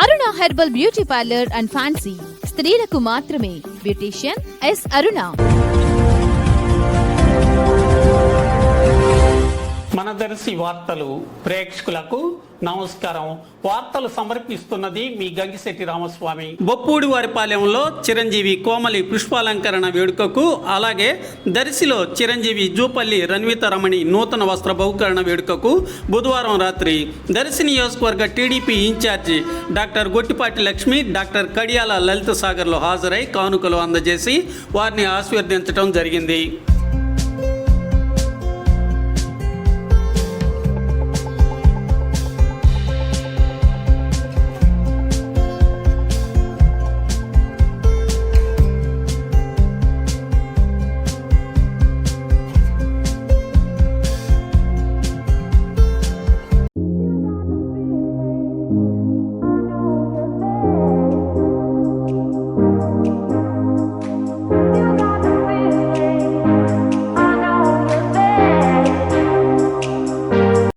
Aruna herbal beauty parlour and fancy. స్త్రీలకు మాత్రమే beautician yes అరుణ. మన వార్తలు ప్రేక్షకులకు నమస్కారం. వార్తలు సమర్పిస్తున్నది మీ గంగిశెట్టి రామస్వామి. బొప్పూడి వారిపాలెంలో చిరంజీవి కోమలి పుష్పాలంకరణ వేడుకకు అలాగే దర్శిలో చిరంజీవి జూపల్లి రన్విత రమణి నూతన వస్త్ర బహుకరణ వేడుకకు బుధవారం రాత్రి దర్శి నియోజకవర్గ TDP incharge doctor Gottipati Lakshmi doctor Kadiyala Lalitha సాగర్లో హాజరై కానుకలు అందజేసి వారిని ఆశీర్వదించడం జరిగింది.